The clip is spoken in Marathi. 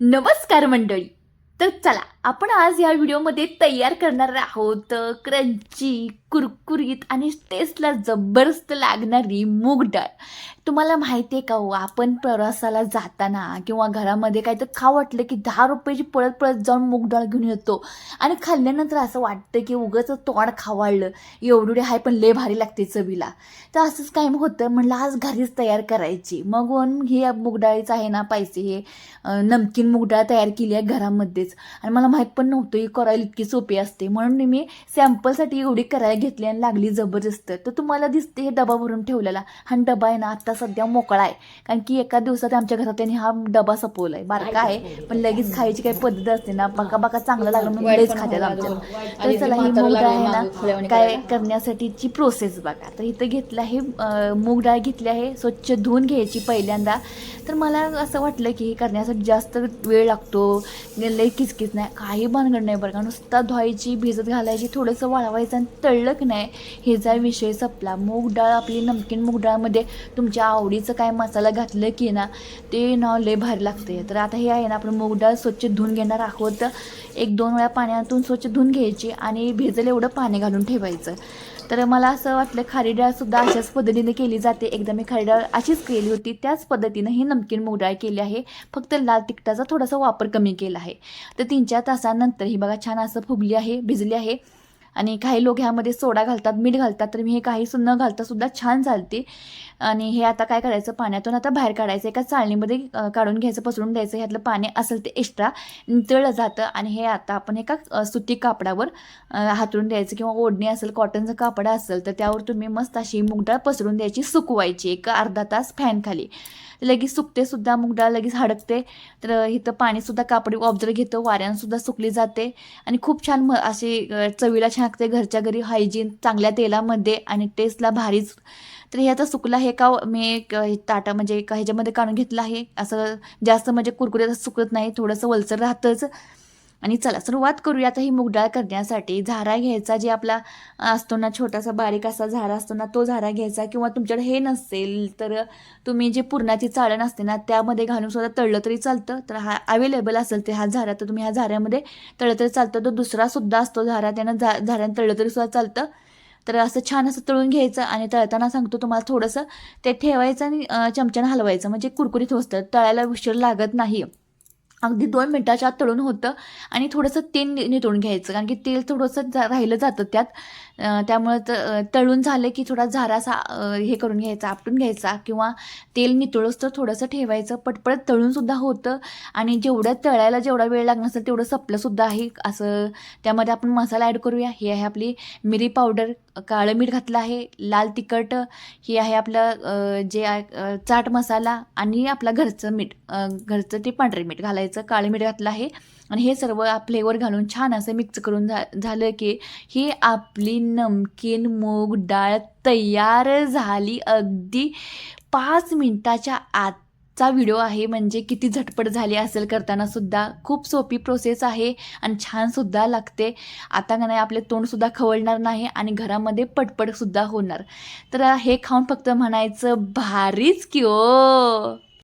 नमस्कार मंडळी. तर चला आपण आज या व्हिडिओमध्ये तयार करणार आहोत क्रंची कुरकुरीत आणि टेस्टला जबरदस्त लागणारी मूग डाळ. तुम्हाला माहिती आहे का हो आपण प्रवासाला जाताना किंवा घरामध्ये काय तर खा वाटलं की दहा रुपयाची पळत पळत जाऊन मूग डाळ घेऊन येतो. आणि खाल्ल्यानंतर असं वाटतं की उगाच तोंड खावाळलं एवढे आहे पण लय भारी लागते चवीला. तर असंच काय होतं म्हणलं आज घरीच तयार करायची. मग हे ही मूग डाळीचं आहे ना पैसे हे नमकीन मूग डाळ तयार केली आहे असतेच आणि मला माहीत पण नव्हतं ही करायला इतकी सोपी असते. म्हणून मी सॅम्पलसाठी एवढी करायला घेतली आणि लागली जबरदस्त. तर तुम्हाला दिसते हे डबा भरून ठेवलेला. हा डबा आहे ना आता सध्या मोकळा आहे. कारण की एका दिवसात आमच्या घरात त्यांनी हा डबा सपवला आहे बारका आहे पण लगेच खायची काही पद्धत असते ना. बाका बाका चांगलं लागलं म्हणून लगेच खात्याला आमच्या. तर चला ही मूग डाळ आहे ना काय करण्यासाठीची प्रोसेस बघा. तर इथं घेतलं आहे मूग डाळ घेतली आहे स्वच्छ धुवून घ्यायची पहिल्यांदा. तर मला असं वाटलं की हे करण्यासाठी जास्त वेळ लागतो. लई किचकिच नाही. काही भानगड नाही बरं का. नुसता धुवायची भिजत घालायची थोडंसं वाळवायचं आणि तळलं की नाही ह्याचा विषय संपला. मूग डाळ आपली नमकीन मूग डाळमध्ये तुमच्या आवडीचं काय मसाला घातलं की ना ते ना लय भारी लागते तर आता हे आहे ना आपण मूग डाळ स्वच्छ धुवून घेणार आहोत. एक दोन वेळा पाण्यातून स्वच्छ धुवून घ्यायची आणि भिजलं एवढं पाणी घालून ठेवायचं. तर मला असं वाटलं खारी डाळसुद्धा अशाच पद्धतीने केली जाते. एकदा मी खारी डाळ अशीच केली होती. त्याच पद्धतीनं ही नमकीन मूग डाळ केली आहे. फक्त लाल तिखटाचा थोडासा वापर कमी केला आहे. तर तीन चार तासानंतर ही बघा छान असं फुगली आहे भिजली आहे. आणि काही लोक ह्यामध्ये सोडा घालतात मीठ घालतात तर मी हे काही न घालता सुद्धा छान चालते. आणि हे आता काय करायचं पाण्यातून आता बाहेर काढायचं एका चाळणीमध्ये काढून घ्यायचं पसरून द्यायचं ह्यातलं पाणी असेल ते एक्स्ट्रा नितळलं जातं आणि हे आता आपण एका सुती कापडावर हातरून द्यायचं किंवा ओढणी असेल कॉटनचं कापड असेल तर त्यावर तुम्ही मस्त अशी मुगडाळ पसरून द्यायची सुकवायची एक अर्धा तास फॅनखाली लगेच सुकते सुद्धा मुगडाळ लगेच हडकते. तर इथं पाणीसुद्धा कापडी ऑब्झर्व घेतं वाऱ्यानंसुद्धा सुकली जाते. आणि खूप छान म अशी चवीला छान लागते घरच्या घरी हायजीन चांगल्या तेलामध्ये आणि टेस्टला भारीच. तर ह्याचा सुकला सुकलं आहे का हो? मी एक ताटा म्हणजे एका ह्याच्यामध्ये काढून घेतलं आहे. असं जास्त म्हणजे कुरकुरे सुकत नाही थोडंसं वलसर राहतंच. आणि चला सुरुवात करूया आता ही मुगडाळ करण्यासाठी. झारा घ्यायचा जे आपला असतो ना छोटासा बारीक असा झारा असतो ना तो झारा घ्यायचा किंवा तुमच्याकडे हे नसेल तर तुम्ही जे पुरणाची चाळण असते ना त्यामध्ये घालून सुद्धा तळलं तरी चालतं. तर हा अवेलेबल असेल ते हा झारा तर तुम्ही ह्या झाऱ्यामध्ये तळलं तरी चालतं. तो दुसरा सुद्धा असतो झारा त्यानं झा झाऱ्यानं तळलं तरी सुद्धा चालतं. तर असं छान असं तळून घ्यायचं आणि तळताना सांगतो तुम्हाला थोडंसं ते ठेवायचं आणि चमच्यानं हलवायचं. म्हणजे कुरकुरीत होतं. तळायला उशीर लागत नाही. अगदी दोन मिनटाच्या आत तळून होतं आणि थोडंसं तेल नि- नितळून घ्यायचं. कारण की तेल थोडंसं जा राहिलं जातं त्यात. त्यामुळं त तळून झालं की थोडा झारासा हे करून घ्यायचा आपटून घ्यायचा किंवा तेल नितळूस तर थोडंसं ठेवायचं. पटपट तळूनसुद्धा होतं आणि जेवढं तळायला जेवढा वेळ लागणार असेल तेवढं सपलंसुद्धा आहे. असं त्यामध्ये आपण मसाला ॲड करूया. ही आहे आपली मिरी पावडर. काळं मीठ घातलं आहे लाल तिखट हे आहे आपलं जे आहे, चाट मसाला आणि आपलं घरचं मीठ घरचं ते पांढरे मीठ घालायचं काळं मीठ घातलं आहे आणि हे सर्व फ्लेवर घालून छान असं मिक्स करून झा झालं की ही आपली नमकीन मूग डाळ तयार झाली अगदी पाच मिनटाच्या आत. चा व्हिडिओ आहे म्हणजे किती झटपट झाली असेल करताना सुद्धा. खूप सोपी प्रोसेस आहे आणि छानसुद्धा लागते. आता का नाही आपले तोंडसुद्धा खवळणार नाही आणि घरामध्ये पटपटसुद्धा होणार. तर हे खाऊन फक्त म्हणायचं भारीच की ओ!